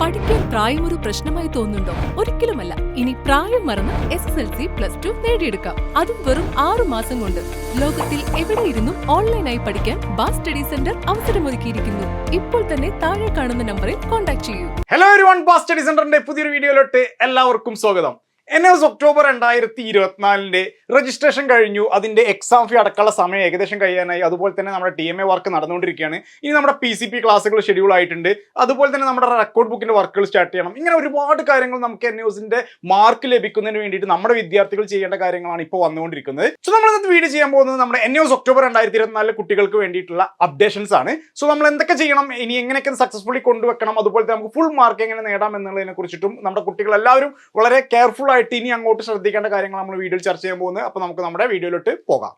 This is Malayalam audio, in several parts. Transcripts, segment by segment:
പഠിക്കാൻ പ്രായം ഒരു പ്രശ്നമായി തോന്നുന്നുണ്ടോ? ഒരിക്കലുമല്ല. ഇനി പ്രായം മറന്ന് S S L C plus two നേടിയെടുക്കാം. അതും വെറും ആറു മാസം കൊണ്ട്. ലോകത്തിൽ എവിടെ ഇരുന്നും ഓൺലൈനായി പഠിക്കാൻ ബാസ് സ്റ്റഡി സെന്റർ അവസരമൊരുക്കിയിരിക്കുന്നു. ഇപ്പോൾ തന്നെ താഴെ കാണുന്ന നമ്പറിൽ കോൺടാക്ട് ചെയ്യൂ. ഹലോ എവരിവൺ വൺ സ്റ്റഡി സെന്ററിന്റെ പുതിയൊരു വീഡിയോയിലോട്ട് എല്ലാവർക്കും സ്വാഗതം. എൻ എസ് ഒക്ടോബർ രണ്ടായിരത്തി ഇരുപത്തിനാലിന്റെ രജിസ്ട്രേഷൻ കഴിഞ്ഞു. അതിന്റെ എക്സാം ഫീ അടക്കമുള്ള സമയം ഏകദേശം കഴിയാനായി. അതുപോലെ തന്നെ നമ്മുടെ ടി എം എ വർക്ക് നടന്നുകൊണ്ടിരിക്കുകയാണ്. ഇനി നമ്മുടെ പി സി പി ക്ലാസ്സുകൾ ഷെഡ്യൂൾ ആയിട്ടുണ്ട്. അതുപോലെ തന്നെ നമ്മുടെ റെക്കോർഡ് ബുക്കിന്റെ വർക്കുകൾ സ്റ്റാർട്ട് ചെയ്യണം. ഇങ്ങനെ ഒരുപാട് കാര്യങ്ങൾ നമുക്ക് എൻ എസിന്റെ മാർക്ക് ലഭിക്കുന്നതിന് വേണ്ടിയിട്ട് നമ്മുടെ വിദ്യാർത്ഥികൾ ചെയ്യേണ്ട കാര്യങ്ങളാണ് ഇപ്പോൾ വന്നുകൊണ്ടിരിക്കുന്നത്. സോ നമ്മൾ ഇന്നത്തെ വീഡിയോ ചെയ്യാൻ പോകുന്നത്? നമ്മുടെ എൻ ന്യൂസ് ഒക്ടോബർ രണ്ടായിരത്തി ഇരുപത്തിനാലിലെ കുട്ടികൾക്ക് വേണ്ടിയിട്ടുള്ള അപ്ഡേഷൻസ് ആണ്. സോ നമ്മൾ എന്തൊക്കെ ചെയ്യണം? ഇനി എങ്ങനെയൊക്കെ സക്സസ്ഫുള്ളി കൊണ്ടുവെക്കണം? അതുപോലെ തന്നെ നമുക്ക് ഫുൾ മാർക്ക് എങ്ങനെ നേടാം എന്നുള്ളതിനെ കുറിച്ചിട്ടും നമ്മുടെ കുട്ടികൾ എല്ലാവരും വളരെ കെയർഫുൾ ആയിട്ട് ഇനി അങ്ങോട്ട് ശ്രദ്ധിക്കേണ്ട കാര്യങ്ങൾ നമ്മൾ വീഡിയോയിൽ ചർച്ച ചെയ്യാൻ പോകുന്നത്. അപ്പോൾ നമുക്ക് നമ്മുടെ വീഡിയോയിലോട്ട് പോകാം.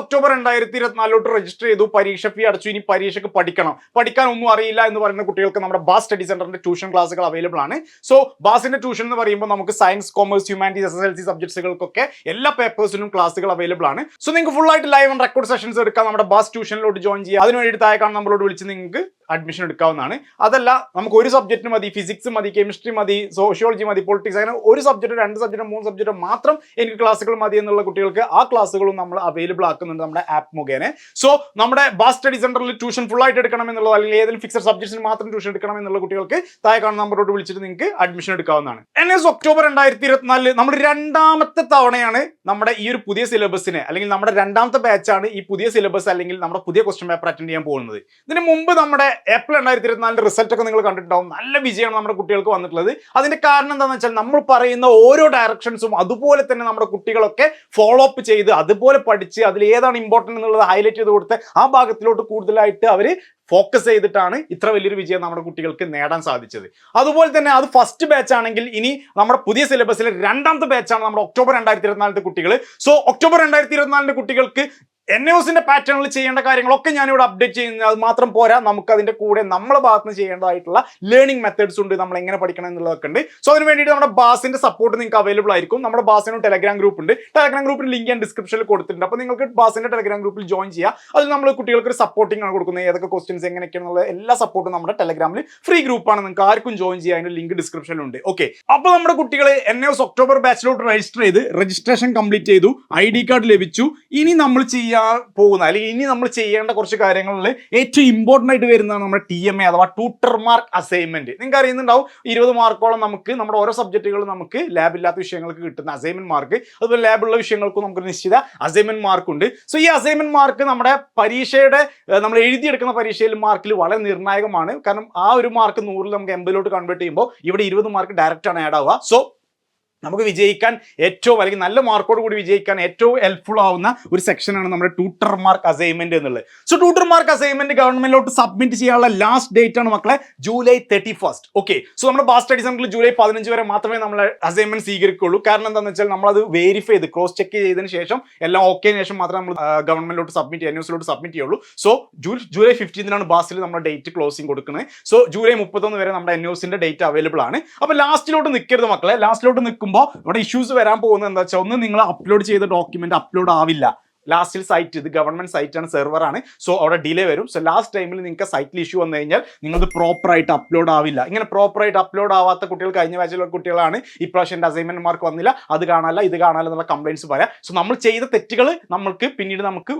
ഒക്ടോബർ രണ്ടായിരത്തി ഇരുപത്തിനാലിലോട്ട് രജിസ്റ്റർ ചെയ്തു. പരീക്ഷ ഫീ അടച്ചു. ഇനി പരീക്ഷയ്ക്ക് പഠിക്കണം. പഠിക്കാൻ ഒന്നും അറിയില്ല എന്ന് പറയുന്ന കുട്ടികൾക്ക് നമ്മുടെ ബാസ് സ്റ്റഡി സെന്ററിന്റെ ട്യൂഷൻ ക്ലാസ്സുകൾ അവൈലബിൾ ആണ്. സോ ബാസിന്റെ ട്യൂഷൻ എന്ന് പറയുമ്പോൾ നമുക്ക് science commerce humanities S S L C സബ്ജക്ട്സുകൾക്കൊക്കെ എല്ലാ പേപ്പേഴ്സിനും ക്ലാസ്സുകൾ അവൈലബിൾ ആണ്. സോ നിങ്ങൾക്ക് ഫുൾ ആയിട്ട് ലൈവ് ആൻഡ് റെക്കോർഡ് സെഷൻസ് എടുക്കാം. നമ്മുടെ ബാസ് ട്യൂഷനിലോട്ട് ജോയിൻ ചെയ്യുക. അതിന് വേണ്ടി താഴെ കാണുന്ന നമ്മളോട് വിളിച്ച് നിങ്ങൾക്ക് അഡ്മിഷൻ എടുക്കാവുന്നതാണ്. അതല്ല നമുക്ക് ഒരു സബ്ജക്റ്റ് മതി. ഫിസിക്സ് മതി കെമിസ്ട്രി മതി സോഷ്യോളജി മതി പൊളിറ്റിക്സ് അങ്ങനെ ഒരു സബ്ജക്റ്റ് രണ്ട് സബ്ജക്റ്റ് മൂന്ന് സബ്ജക്റ്റ് മാത്രം എനിക്ക് ക്ലാസ്സുകൾ മതി എന്നുള്ള കുട്ടികൾക്ക് ആ ക്ലാസ്സുകളും നമ്മൾ അവൈലബിൾ ആക്കുന്നുണ്ട് നമ്മുടെ ആപ്പ് മുഖേന. സോ നമ്മുടെ ബാസ് സ്റ്റഡി സെന്ററിൽ ട്യൂഷൻ ഫുൾ ആയിട്ട് എടുക്കണം എന്നുള്ളത് അല്ലെങ്കിൽ ഏതെങ്കിലും ഫിക്സഡ് സബ്ജക്ട്സിന് മാത്രം ട്യൂഷൻ എടുക്കണം എന്നുള്ള കുട്ടികൾക്ക് താഴെ കാണുന്ന നമ്പറോട് വിളിച്ചിട്ട് നിങ്ങൾക്ക് അഡ്മിഷൻ എടുക്കാവുന്നതാണ്. എൻ എസ് ഒക്ടോബർ രണ്ടായിരത്തി ഇരുപത്തിനാലിൽ നമ്മുടെ രണ്ടാമത്തെ തവണയാണ് നമ്മുടെ ഈ ഒരു പുതിയ സിലബസിന് അല്ലെങ്കിൽ നമ്മുടെ രണ്ടാമത്തെ ബാച്ചാണ് ഈ പുതിയ സിലബസ് അല്ലെങ്കിൽ നമ്മുടെ പുതിയ ക്വസ്റ്റ്യൻ പേപ്പർ അറ്റൻഡ് ചെയ്യാൻ പോകുന്നത്. ഇതിന് മുമ്പ് നമ്മുടെ ഏപ്രിൽ രണ്ടായിരത്തി ഇരുപത്തിനാലിന്റെ റിസൾട്ട് ഒക്കെ നിങ്ങൾ കണ്ടിട്ടുണ്ടാവും. നല്ല വിജയമാണ് നമ്മുടെ കുട്ടികൾക്ക് വന്നിട്ടുള്ളത്. അതിന്റെ കാരണം എന്താണെന്ന് വെച്ചാൽ നമ്മൾ പറയുന്ന ഓരോ ഡയറക്ഷൻസും അതുപോലെ തന്നെ നമ്മുടെ കുട്ടികളൊക്കെ ഫോളോ അപ്പ് ചെയ്ത് അതുപോലെ പഠിച്ച് അതിൽ ഏതാണ് ഇമ്പോർട്ടന്റ് എന്നുള്ളത് ഹൈലൈറ്റ് ചെയ്ത് കൊടുത്ത് ആ ഭാഗത്തിലോട്ട് കൂടുതലായിട്ട് അവർ ഫോക്കസ് ചെയ്തിട്ടാണ് ഇത്ര വലിയൊരു വിജയം നമ്മുടെ കുട്ടികൾക്ക് നേടാൻ സാധിച്ചത്. അതുപോലെ തന്നെ അത് ഫസ്റ്റ് ബാച്ച് ആണെങ്കിൽ ഇനി നമ്മുടെ പുതിയ സിലബസിലെ രണ്ടാമത്തെ ബാച്ചാണ് നമ്മുടെ ഒക്ടോബർ രണ്ടായിരത്തി ഇരുപത്തിനാലിന്റെ കുട്ടികൾ സോ ഒക്ടോബർ രണ്ടായിരത്തി ഇരുപത്തിനാലിന്റെ കുട്ടികൾക്ക് എൻ ന്യൂസിന്റെ പാറ്റേണിൽ ചെയ്യേണ്ട കാര്യങ്ങളൊക്കെ ഞാനിവിടെ അപ്ഡേറ്റ് ചെയ്യുന്നത് അത് മാത്രം പോരാ. നമുക്ക് അതിന്റെ കൂടെ നമ്മളെ ഭാഗത്ത് നിന്ന് ചെയ്യേണ്ടതായിട്ടുള്ള ലേണിംഗ് മെത്തേഡ്സ് ഉണ്ട്. നമ്മൾ എങ്ങനെ പഠിക്കണം എന്നുള്ളതൊക്കെ ഉണ്ട്. സോ അതിന് വേണ്ടിയിട്ട് നമ്മുടെ ബാസിന്റെ സപ്പോർട്ട് നിങ്ങൾക്ക് അവൈലബിൾ ആയിരിക്കും. നമ്മുടെ ബാസിന് ടെലഗ്രാം ഗ്രൂപ്പ് ഉണ്ട്. ടെലഗ്രാം ഗ്രൂപ്പിന് ലിങ്ക് ഞാൻ ഡിസ്ക്രിപ്ഷനിൽ കൊടുത്തിട്ടുണ്ട്. അപ്പോൾ നിങ്ങൾക്ക് ബാസിന്റെ ടെലഗ്രാം ഗ്രൂപ്പിൽ ജോയിൻ ചെയ്യാം. അതിൽ നമ്മൾ കുട്ടികൾക്ക് ഒരു സപ്പോർട്ടിംഗ് ആണ് കൊടുക്കുന്നത്. ഏതൊക്കെ ക്വസ്റ്റ്യൻസ് എങ്ങനെയൊക്കെയാണെന്നുള്ള എല്ലാ സപ്പോർട്ടും നമ്മുടെ ടെലഗ്രാമിൽ ഫ്രീ ഗ്രൂപ്പാണ് നിങ്ങൾക്ക് ആർക്കും ജോയിൻ ചെയ്യാൻ അതിന്റെ ലിങ്ക് ഡിസ്ക്രിപ്ഷനിലുണ്ട് ഓക്കെ അപ്പോൾ നമ്മുടെ കുട്ടികൾ എൻ എസ് ഒക്ടോബർ ബാച്ചിലോട്ട് രജിസ്റ്റർ ചെയ്ത് രജിസ്ട്രേഷൻ കംപ്ലീറ്റ് ചെയ്തു ഐ ഡി കാർഡ് ലഭിച്ചു. ഇനി നമ്മൾ ചെയ്യാൻ പോകുന്ന അല്ലെങ്കിൽ ഇനി നമ്മൾ ചെയ്യേണ്ട കുറച്ച് കാര്യങ്ങളിൽ ഏറ്റവും ഇമ്പോർട്ടന്റ് ആയിട്ട് വരുന്നതാണ് നമ്മുടെ ടി എം എ അഥവാ ട്യൂട്ടർ മാർക്ക് അസൈൻമെന്റ് നിങ്ങൾക്ക് അറിയുന്നുണ്ടാവും ഇരുപത് മാർക്കോളം നമുക്ക് നമ്മുടെ ഓരോ സബ്ജക്റ്റുകളും നമുക്ക് ലാബ് ഇല്ലാത്ത വിഷയങ്ങൾക്ക് കിട്ടുന്ന അസൈൻമെന്റ് മാർക്ക് അതുപോലെ ലാബുള്ള വിഷയങ്ങൾക്കും നമുക്ക് നിശ്ചിത അസൈൻമെന്റ് മാർക്ക് ഉണ്ട്. സോ ഈ അസൈൻമെന്റ് മാർക്ക് നമ്മുടെ പരീക്ഷയുടെ നമ്മൾ എഴുതിയെടുക്കുന്ന പരീക്ഷയിൽ മാർക്കിൽ വളരെ നിർണായകമാണ്. കാരണം ആ ഒരു മാർക്ക് നൂറിൽ നമുക്ക് എൺപതിലോട്ട് കൺവേർട്ട് ചെയ്യുമ്പോൾ ഇവിടെ ഇരുപത് മാർക്ക് ഡയറക്റ്റ് ആണ് ആഡ് ആവുക. സോ നമുക്ക് വിജയിക്കാൻ ഏറ്റവും അല്ലെങ്കിൽ നല്ല മാർക്കോട് കൂടി വിജയിക്കാൻ ഏറ്റവും ഹെൽപ്ഫുൾ ആവുന്ന ഒരു സെക്ഷനാണ് നമ്മുടെ ട്യൂട്ടർ മാർക്ക് അസൈൻമെന്റ് എന്നുള്ളത്. സോ ട്യൂട്ടർ മാർക്ക് അസൈൻമെന്റ് ഗവൺമെന്റിലോട്ട് സബ്മിറ്റ് ചെയ്യാനുള്ള ലാസ്റ്റ് ഡേറ്റ് ആണ് മക്കളെ July thirty first okay so നമ്മുടെ ബാസ് സ്റ്റഡി സെന്ററിൽ ജൂലൈ പതിനഞ്ച് വരെ മാത്രമേ നമ്മൾ അസൈൻമെന്റ് സ്വീകരിക്കുള്ളൂ. കാരണം എന്താണെന്ന് വെച്ചാൽ അത് വെരിഫൈ ചെയ്ത് ക്രോസ് ചെക്ക് ചെയ്തതിന് ശേഷം എല്ലാം ഓക്കെ ശേഷം മാത്രമേ നമ്മൾ ഗവൺമെന്റിലോട്ട് സബ്മിറ്റ് ചെയ്യാൻ ന്യൂസിലോട്ട് സബ്മിറ്റ് ചെയ്യുള്ളൂ. സോ ജൂലൈ ഫിഫ്റ്റീനാണ് ബാസിൽ നമ്മുടെ ഡേറ്റ് ക്ലോസിംഗ് കൊടുക്കുന്നത്. സോ ജൂലൈ മുപ്പത്തൊന്ന് വരെ നമ്മുടെ ന്യൂസിന്റെ ഡേറ്റ് അവൈലബിൾ ആണ്. അപ്പോൾ ലാസ്റ്റിലോട്ട് നിൽക്കരുത് മക്കളെ. ലാസ്റ്റിലോട്ട് നിൽക്കുമ്പോൾ ഇവിടെ ഇഷ്യൂസ് വരാൻ പോകുന്നത് എന്താ വെച്ചാൽ ഒന്ന് നിങ്ങൾ അപ്ലോഡ് ചെയ്ത ഡോക്യുമെന്റ് അപ്ലോഡ് ആവില്ല. ലാസ്റ്റിൽ സൈറ്റ് ഇത് ഗവൺമെന്റ് സൈറ്റ് ആണ് സെർവർ ആണ്. സോ അവിടെ ഡിലേ വരും. സോ ലാസ്റ്റ് ടൈമിൽ നിങ്ങൾക്ക് സൈറ്റിൽ ഇഷ്യൂ വന്നു കഴിഞ്ഞാൽ നിങ്ങൾക്ക് പ്രോപ്പർ ആയിട്ട് അപ്ലോഡ് ആവില്ല. ഇങ്ങനെ പ്രോപ്പർ ആയിട്ട് അപ്ലോഡ് ആവാത്ത കുട്ടികൾ കഴിഞ്ഞ ബാച്ചിലുള്ള കുട്ടികളാണ്. ഇപ്രാവശ്യം എന്റെ അസൈൻമെന്റ് മാർക്ക് വന്നില്ല. അത് കാണാല്ല ഇത് കാണാല്ല എന്നുള്ള കംപ്ലൈന്റ്സ് പറയാം. സോ നമ്മൾ ചെയ്ത തെറ്റുകൾ നമ്മൾക്ക് പിന്നീട് നമുക്ക്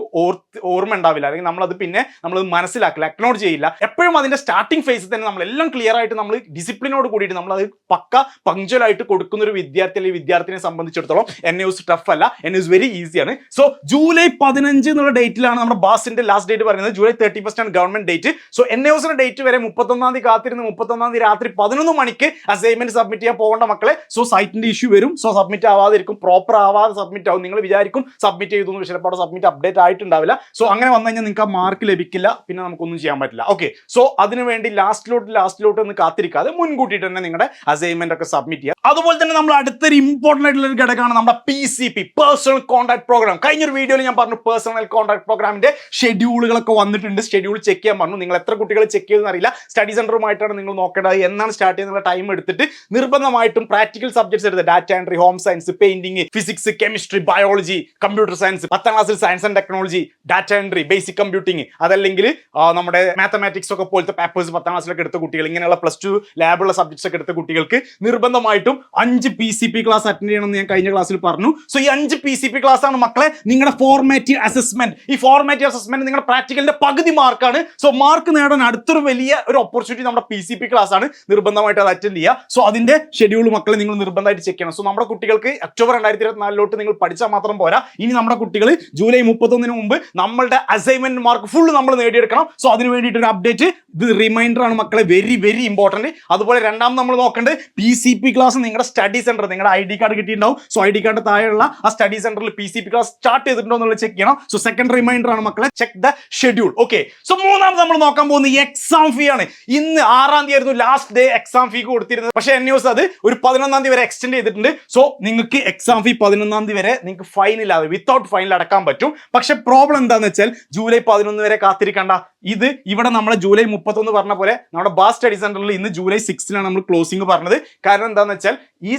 ഓർമ്മ ഉണ്ടാവില്ല. അല്ലെങ്കിൽ നമ്മളത് പിന്നെ നമ്മൾ മനസ്സിലാക്കില്ല അക്നോഡ് ചെയ്യില്ല. എപ്പോഴും അതിന്റെ സ്റ്റാർട്ടിംഗ് ഫേസിൽ തന്നെ നമ്മൾ എല്ലാം ക്ലിയർ ആയിട്ട് നമ്മൾ ഡിസിപ്ലിനോട് കൂടിയിട്ട് നമ്മൾ അത് പക്ക പങ്ക്ച്വൽ ആയിട്ട് കൊടുക്കുന്ന ഒരു വിദ്യാർത്ഥി അല്ലെങ്കിൽ വിദ്യാർത്ഥിനെ സംബന്ധിച്ചിടത്തോളം എൻ യൂസ് ടഫ് അല്ല. എൻ യൂസ് വെരി ഈസിയാണ് സോ ജൂലൈ പതിനഞ്ച് എന്നുള്ള ഡേറ്റിലാണ് നമ്മുടെ ബാസിന്റെ ലാസ്റ്റ് ഡേറ്റ് പറയുന്നത്. ജൂലൈ തേർട്ടി ഫസ്റ്റ് ആണ് ഗവൺമെന്റ് ഡേറ്റ് സോ എൻ എസിന്റെ ഡേറ്റ് വരെ മുപ്പത്തൊന്നാം തീയതി കാത്തിരുന്ന് മുപ്പത്തൊന്നാം തീയതി രാത്രി പതിനൊന്ന് മണിക്ക് അസൈൻമെന്റ് സബ്മിറ്റ് ചെയ്യാൻ പോകേണ്ട മക്കളെ. സോ സൈറ്റിന്റെ ഇഷ്യൂ വരും. സോ സബ്മിറ്റ് ആവാതിരിക്കും. പ്രോപ്പർ ആവാതെ സബ്മിറ്റ് ആവും. നിങ്ങൾ വിചാരിക്കും സബ്മിറ്റ് ചെയ്തു എന്ന് ചിലപ്പോൾ സബ്മിറ്റ് അപ്ഡേറ്റ് ആയിട്ടുണ്ടാവില്ല. സോ അങ്ങനെ വന്നു കഴിഞ്ഞാൽ നിങ്ങൾക്ക് മാർക്ക് ലഭിക്കില്ല. പിന്നെ നമുക്കൊന്നും ചെയ്യാൻ പറ്റില്ല. ഓക്കെ സോ അതിനുവേണ്ടി ലാസ്റ്റിലോട്ട് ലാസ്റ്റിലോട്ട് ഒന്ന് കാത്തിരിക്കാതെ മുൻകൂട്ടിയിട്ട് തന്നെ നിങ്ങളുടെ അസൈൻമെന്റ് ഒക്കെ സബ്മിറ്റ് ചെയ്യുക. അതുപോലെ തന്നെ നമ്മൾ അടുത്തൊരു ഇമ്പോർട്ടന്റ് ആയിട്ടുള്ള ഒരു ഘടകമാണ് നമ്മുടെ P C P personal contact program കഴിഞ്ഞൊരു വീഡിയോയിൽ വീഡിയോയിൽ ഞാൻ പറഞ്ഞു പേഴ്സണൽ കോൺട്രാക്ട് പ്രോഗ്രാമിന്റെ ഷെഡ്യൂളുകളൊക്കെ വന്നിട്ടുണ്ട്. ഷെഡ്യൂൾ ചെക്ക് ചെയ്യാൻ പറഞ്ഞു. നിങ്ങൾ എത്ര കുട്ടികൾ ചെക്ക് ചെയ്തെന്ന് അറിയില്ല സ്റ്റഡി സെന്ററുമായിട്ടാണ് നിങ്ങൾ നോക്കേണ്ടത്. എന്നാണ് സ്റ്റാർട്ട് ചെയ്യുന്ന ടൈം എടുത്തിട്ട് നിർബന്ധമായിട്ടും പ്രാക്ടിക്കൽ സബ്ജക്ട്സ് എടുത്ത്. Data entry home science painting physics chemistry biology computer science പത്താം ക്ലാസ്സിൽ science and technology data entry basic computing അതല്ലെങ്കിൽ നമ്മുടെ മാത്തമാറ്റിക്സ് ഒക്കെ പോലത്തെ പേപ്പേഴ്സ് പത്താം ക്ലാസ്സിലൊക്കെ എടുത്ത കുട്ടികൾ ഇങ്ങനെയുള്ള പ്ലസ് ടു ലാബുള്ള സബ്ജക്ട്സ് ഒക്കെ എടുത്ത കുട്ടികൾക്ക് നിർബന്ധമായിട്ടും അഞ്ച് P C P class attend ചെയ്യണമെന്ന് ഞാൻ കഴിഞ്ഞ ക്ലാസ്സിൽ പറഞ്ഞു. സോ ഈ അഞ്ച് പി സി പി ക്ലാസ് ആണ് മക്കളെ നിങ്ങളുടെ ഫോർമാറ്റീവ് അസസ്മെന്റ് ഈ ഫോർമാറ്റീവ് അസസ്മെന്റ് നിങ്ങളുടെ പ്രാക്ടിക്കലിന്റെ പകുതി മാർക്കാണ് സോ മാർക്ക് നേടാൻ അടുത്തൊരു വലിയ ഒരു ഓപ്പർച്യൂണിറ്റി നമ്മുടെ പി സി പി ക്ലാസ് ആണ്. നിർബന്ധമായിട്ട് അത് അറ്റൻഡ് ചെയ്യുക സോ അതിന്റെ ഷെഡ്യൂൾ മക്കളെ നിങ്ങൾ നിർബന്ധമായിട്ട് ചെക്ക് ചെയ്യണം. സോ നമ്മുടെ കുട്ടികൾക്ക് ഒക്ടോബർ രണ്ടായിരത്തി ഇരുപത്തിനാലിലോട്ട് നിങ്ങൾ പഠിച്ചാൽ മാത്രം പോരാ. ഇനി നമ്മുടെ കുട്ടികൾ ജൂലൈ മുപ്പത്തൊന്നിന് മുമ്പ് നമ്മളുടെ അസൈൻമെന്റ് മാർക്ക് ഫുൾ നമ്മൾ നേടിയെടുക്കണം. സോ അതിന് വേണ്ടിയിട്ട് ഒരു അപ്ഡേറ്റ് ഇത് റിമൈൻഡർ ആണ് മക്കളെ. വെരി വെരി ഇമ്പോർട്ടന്റ് അതുപോലെ രണ്ടാമത് നമ്മൾ നോക്കേണ്ടത് പി സി പി ക്ലാസ് നിങ്ങളുടെ സ്റ്റഡി സെന്റർ നിങ്ങളുടെ ഐ ഡി കാർഡ് കിട്ടിയിട്ടുണ്ടാവും. സോ ഐ ഡി കാർഡ് താഴെയുള്ള ആ സ്റ്റഡി സെന്ററിൽ P C P class start ചെയ്തിട്ടുണ്ടോ എന്നുള്ളത് ചെക്ക് ചെയ്യണം. സോ സെക്കൻഡ് റിമൈൻഡർ ആണ് മക്കളെ check the schedule okay so മൂന്നാമത് നമ്മൾ നോക്കാൻ പോകുന്നത് എക്സാം ഫീ ആണ്. ഇന്ന് ആറാം തീയതി ആയിരുന്നു ലാസ്റ്റ് ഡേ എക്സാം ഫീ കൊടുത്തിരുന്നത്. പക്ഷേ എൻ ന്യൂസ് അത് ഒരു പതിനൊന്നാം തീയതി വരെ എക്സ്റ്റെൻഡ് ചെയ്തിട്ടുണ്ട്. സോ നിങ്ങൾക്ക് എക്സാം ഫീ പതിനൊന്നാം തീയതി വരെ നിങ്ങൾക്ക് ഫൈൻ ഇല്ലാതെ വിത്തൗട്ട് ഫൈനിൽ അടക്കാൻ പറ്റും. പക്ഷെ പ്രോബ്ലം എന്താണെന്ന് വെച്ചാൽ ജൂലൈ പതിനൊന്ന് വരെ കാത്തിരിക്കണ്ട. ഇത് ഇവിടെ നമ്മളെ ജൂലൈ മുപ്പത്തൊന്ന് പറഞ്ഞ പോലെ നമ്മുടെ ബാസ് സ്റ്റഡി സെന്ററിൽ ഇന്ന് ജൂലൈ സിക്സിലാണ് നമ്മൾ ക്ലോസിംഗ് പറഞ്ഞത്. കാരണം എന്താണെന്ന് വെച്ചാൽ ഈ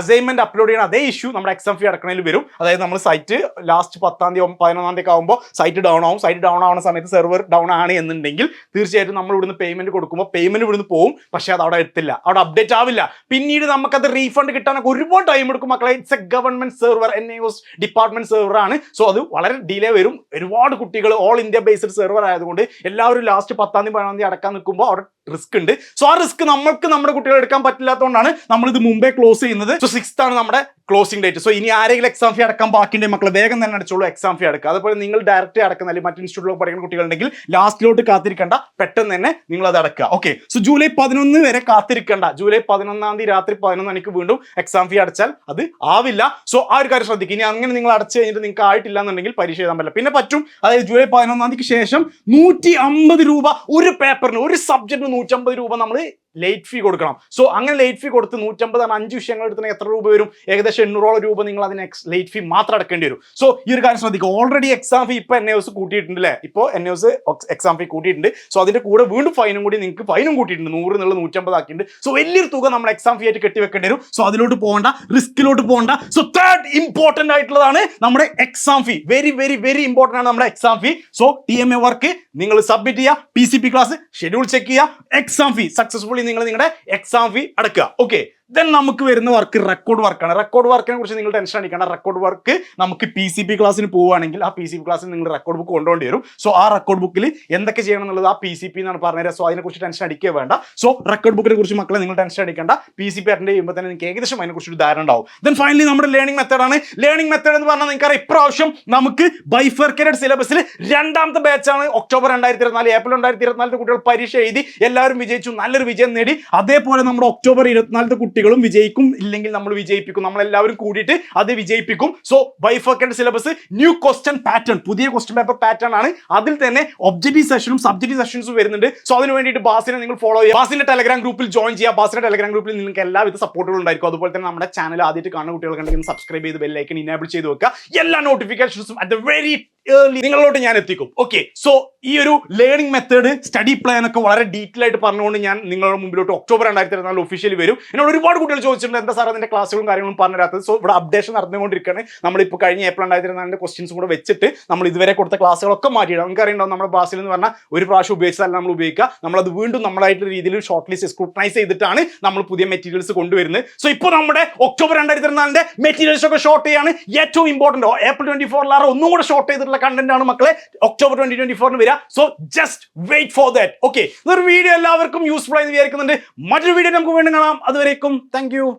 അസൈൻമെന്റ് അപ്ലോഡ് ചെയ്യുന്ന അതേ ഇഷ്യൂ നമ്മുടെ എക്സാം ഫീ അടക്കണതിൽ വരും. അതായത് നമ്മൾ സൈറ്റ് ലാസ്റ്റ് പത്താം തീയതി പതിനൊന്നാം തീയതി ആകുമ്പോൾ സൈറ്റ് ഡൗൺ ആവും. സൈറ്റ് ഡൗൺ ആവുന്ന സമയത്ത് സെർവർ ഡൗൺ ആണ് എന്നുണ്ടെങ്കിൽ തീർച്ചയായിട്ടും നമ്മൾ ഇവിടുന്ന് പേയ്മെന്റ് കൊടുക്കുമ്പോൾ പേയ്മെന്റ് ഇവിടുന്ന് പോകും പക്ഷേ അത് അവിടെ എത്തില്ല. അവിടെ അപ്ഡേറ്റ് ആവില്ല. പിന്നീട് നമുക്കത് റീഫണ്ട് കിട്ടാനൊക്കെ ഒരുപാട് ടൈം എടുക്കും മക്കളെ. It's a government server N S department server ആണ്. സോ അത് വളരെ ഡിലേ വരും. ഒരുപാട് കുട്ടികൾ ഓൾ ഇന്ത്യ ബേസ്ഡ് സെർവർ ആയതുകൊണ്ട് എല്ലാവരും ലാസ്റ്റ് പത്താം തീയതി പതിനൊന്നാം തീയതി അടക്കാൻ നിൽക്കുമ്പോൾ അവിടെ റിസ്ക് ഉണ്ട്. സോ ആ റിസ്ക് നമ്മൾക്ക് നമ്മുടെ കുട്ടികൾ എടുക്കാൻ പറ്റില്ലാത്തതുകൊണ്ടാണ് നമ്മൾ ഇത് മുമ്പേ ക്ലോസ് ചെയ്യുന്നത്. സോ സിക്സ് ആണ് നമ്മുടെ ക്ലോസിംഗ് ഡേറ്റ് സോ ഇനി ആരെങ്കിലും എക്സാം ഫീ അടക്കാൻ ബാക്കിയുണ്ടെങ്കിൽ മക്കളെ വേഗം തന്നെ അടിച്ചോളൂ. എക്സാം ഫീ അടക്കുക. അതുപോലെ നിങ്ങൾ ഡയറക്റ്റ് അടക്കുന്ന അല്ലെങ്കിൽ മറ്റു ഇൻസ്റ്റിറ്റ്യൂട്ടിലൊക്കെ പഠിക്കുന്ന കുട്ടികളുണ്ടെങ്കിൽ ലാസ്റ്റിലോട്ട് കാത്തിരിക്കേണ്ട. പെട്ടെന്ന് തന്നെ നിങ്ങൾ അത് അടക്കുക. ഓക്കെ സോ ജൂലൈ പതിനൊന്ന് വരെ കാത്തിരിക്കേണ്ട. ജൂലൈ പതിനൊന്നാം തീയതി രാത്രി പതിനൊന്ന് മണിക്ക് വീണ്ടും എക്സാം ഫീ അടച്ചാൽ അത് ആവില്ല. സോ ആ ഒരു കാര്യം ശ്രദ്ധിക്കുക. ഇനി അങ്ങനെ നിങ്ങൾ അടച്ചു കഴിഞ്ഞിട്ട് നിങ്ങൾക്ക് ആയിട്ടില്ല എന്നുണ്ടെങ്കിൽ പരീക്ഷ എഴുതാൻ പറ്റില്ല. പിന്നെ പറ്റും. അതായത് ജൂലൈ പതിനൊന്നാം തീയതിക്ക് ശേഷം നൂറ്റി അമ്പത് രൂപ ഒരു പേപ്പറിന് ഒരു സബ്ജക്റ്റിന് നൂറ്റമ്പത് രൂപ നമ്മൾ ലേറ്റ് ഫീ കൊടുക്കണം. സോ അങ്ങനെ ലേറ്റ് ഫീ കൊടുത്ത് നൂറ്റമ്പതാണ് അഞ്ച് വിഷയങ്ങൾ എടുത്തിന് എത്ര രൂപ വരും? ഏകദേശം എണ്ണൂറോളം രൂപ നിങ്ങൾ അതിന് ലേറ്റ് ഫീ മാത്രം അടക്കേണ്ടി വരും. സോ ഈ ഒരു കാര്യം ശ്രദ്ധിക്കുക. ഓൾറെഡി എക്സാം ഫീ ഇപ്പോൾ എൻ എസ് കൂട്ടിയിട്ടുണ്ട് അല്ലേ? ഇപ്പോൾ എൻ എസ് എക്സാം ഫീ കൂട്ടിയിട്ടുണ്ട്. സോ അതിന്റെ കൂടെ വീണ്ടും ഫൈനും കൂടി നിങ്ങൾക്ക് ഫൈനും കൂട്ടിയിട്ടുണ്ട്. നൂറ് എന്നുള്ള നൂറ്റമ്പത് ആക്കിയിട്ടുണ്ട് സോ വലിയൊരു തുക നമ്മൾ എക്സാം ഫീ ആയിട്ട് കെട്ടി വെക്കേണ്ടി വരും. സോ അതിലോട്ട് പോകണ്ട റിസ്കിലോട്ട് പോകണ്ട. സോ തേർഡ് ഇമ്പോർട്ടന്റ് ആയിട്ടുള്ളതാണ് നമ്മുടെ exam fee very very very important ആണ് നമ്മുടെ exam fee so T M A work നിങ്ങൾ സബ്മിറ്റ് ചെയ്യുക. P C P class schedule check ചെയ്യുക. എക്സാം ഫീ സക്സസ്ഫുള്ളി നിങ്ങൾ നിങ്ങളുടെ എക്സാം ഫീ അടക്കുക. ഓക്കെ ദെൻ നമുക്ക് വരുന്ന വർക്ക് റെക്കോർഡ് വർക്കാണ് റെക്കോർഡ് വർക്കിനെ കുറിച്ച് നിങ്ങൾ ടെൻഷൻ അടിക്കണം റെക്കോർഡ് വർക്ക് നമുക്ക് പി സി പി ക്ലാസ്സിന് പോവുകയാണെങ്കിൽ ആ പി സി പി ക്ലാസ്സിൽ നിങ്ങൾ റെക്കോർഡ് ബുക്ക് കൊണ്ടുപോകേണ്ടി വരും. സോ ആ റെക്കോർഡ് ബുക്കിൽ എന്തൊക്കെ ചെയ്യണം എന്നുള്ളത് ആ പി സി പി എന്നാണ് പറഞ്ഞത്. സോ അതിനെക്കുറിച്ച് ടെൻഷൻ അടിക്കുക വേണ്ട. സോ റെക്കോർഡ് ബുക്കിനെ കുറിച്ച് മക്കളെ നിങ്ങൾ ടെൻഷൻ അടിക്കേണ്ട. പി സി പി അറ്റൻഡ് ചെയ്യുമ്പോൾ തന്നെ നിങ്ങൾക്ക് ഏകദേശം അതിനെക്കുറിച്ച് ഒരു ധാരണ ഉണ്ടാവും. ദെൻ ഫൈനലി നമ്മുടെ ലേണിംഗ് മെത്തേഡാണ് ലേണിംഗ് മെത്തേഡ് എന്ന് പറഞ്ഞാൽ നിങ്ങൾക്കറിയാം ഇപ്രാവശ്യം നമുക്ക് ബൈഫർക്കേറ്റഡ് സിലബസിൽ രണ്ടാമത്തെ ബാച്ചാണ് ഒക്ടോബർ രണ്ടായിരത്തി ഇരുപത്തിനാല് ഏപ്രിൽ രണ്ടായിരത്തി ഇരുപത്തിനാലിലെ കുട്ടികൾ പരീക്ഷ എഴുതി എല്ലാവരും വിജയിച്ചു. നല്ലൊരു വിജയം നേടി. അതേപോലെ നമ്മുടെ ഒക്ടോബർ ഇരുപത്തിനാലത്തെ കുട്ടികളും വിജയിക്കും ഇല്ലെങ്കിൽ നമ്മൾ വിജയിപ്പിക്കും. നമ്മളെല്ലാവരും കൂടിയിട്ട് അത് വിജയിപ്പിക്കും. സോ ബൈഫക്കേണ്ട സിലബസ് ന്യൂ ക്വസ്റ്റ്യൻ പാറ്റേൺ പുതിയ ക്വസ്റ്റ്യൻ പേപ്പർ പാറ്റേൺ ആണ്. അതിൽ തന്നെ ഒബ്ജക്റ്റീവ് സെഷനും സബ്ജക്റ്റീവ് സെഷൻസും വരുന്നുണ്ട്. സോ അതിന് വേണ്ടിയിട്ട് ബാസിനെ നിങ്ങൾ ഫോളോ ചെയ്യുക. ബാസിന്റെ ടെലഗ്രാം ഗ്രൂപ്പിൽ ജോയിൻ ചെയ്യുക. ബാസിന്റെ ടെലഗ്രാം ഗ്രൂപ്പിൽ നിങ്ങൾക്ക് എല്ലാവിധ സപ്പോർട്ടുകളും ഉണ്ടായിരിക്കും. അതുപോലെ തന്നെ നമ്മുടെ ചാനൽ ആദ്യമായിട്ട് കാണുന്ന കുട്ടികൾക്കുണ്ടെങ്കിൽ സബ്സ്ക്രൈബ് ചെയ്ത് ബെല്ലൈക്കൻ ഇനേബിൾ ചെയ്ത് വെക്കുക. എല്ലാ നോട്ടിഫിക്കേഷൻസും അറ്റ് ദ വെരി ഏർലി നിങ്ങളിലോട്ട് ഞാൻ എത്തിക്കും. ഓക്കെ സോ ഈ ഒരു ലേണിംഗ് മെത്തേഡ് സ്റ്റഡി പ്ലാൻ ഒക്കെ വളരെ ഡീറ്റെയിൽ ആയിട്ട് പറഞ്ഞുകൊണ്ട് ഞാൻ നിങ്ങളുടെ മുമ്പിലോട്ട് ഒക്ടോബർ രണ്ടായിരത്തി ഇരുപത്തിനാല് ഒഫീഷ്യലി വരും. എന്നോട് ഒരുപാട് കുട്ടികൾ ചോദിച്ചിട്ടുണ്ട് എന്താ സാർ അതിന്റെ ക്ലാസ്സുകളും കാര്യങ്ങളും പറഞ്ഞു സോ ഇവിടെ അപ്ഡേഷൻ നടന്നുകൊണ്ടിരിക്കുകയാണ്. നമ്മളിപ്പോൾ കഴിഞ്ഞ ഏപ്രിൽ രണ്ടായിരത്തി ക്വസ്റ്റ്യൻസ് കൂടെ വെച്ചിട്ട് നമ്മൾ ഇതുവരെ കൊടുത്ത ക്ലാസ്സുകളൊക്കെ മാറ്റിയിടാം അറിയണ്ടോ നമ്മുടെ ബാസിൽ എന്ന് പറഞ്ഞാൽ ഒരു പ്രാവശ്യം ഉപയോഗിച്ചതല്ല നമ്മൾ ഉപയോഗിക്കുക. നമ്മളത് വീണ്ടും നമ്മളായിട്ടുള്ള രീതിയിൽ ഷോർട്ട് ലിസ്റ്റ് സ്ക്രൂട്ടനൈസ് ചെയ്തിട്ടാണ് നമ്മൾ പുതിയ മെറ്റീരിയൽസ് കൊണ്ടുവരുന്നത്. സോ ഇപ്പോൾ നമ്മുടെ ഒക്ടോബർ രണ്ടായിരത്തി ഇരുപത്തിനാലിന്റെ മെറ്റീരിയൽസ് ഒക്കെ ഷോർട്ട് ചെയ്യാണ്. ഏറ്റവും ഇമ്പോർട്ടന്റ് ഏപ്രിൽ ട്വന്റി ഫോറിലാറ് ഒന്നും കൂടെ ഷോർട്ട് ചെയ്തിട്ടുള്ള കണ്ടന്റ് ആണ് മക്കളെ. ഒക്ടോബർ ട്വന്റി ട്വന്റി ഫോറിന് വരിക. So just wait for that okay ഇതൊരു വീഡിയോ എല്ലാവർക്കും യൂസ്ഫുൾ ആയി വിചാരിക്കുന്നുണ്ട്. മറ്റൊരു വീഡിയോ നമുക്ക് വീണ്ടും കാണാം. അതുവരേക്കും താങ്ക്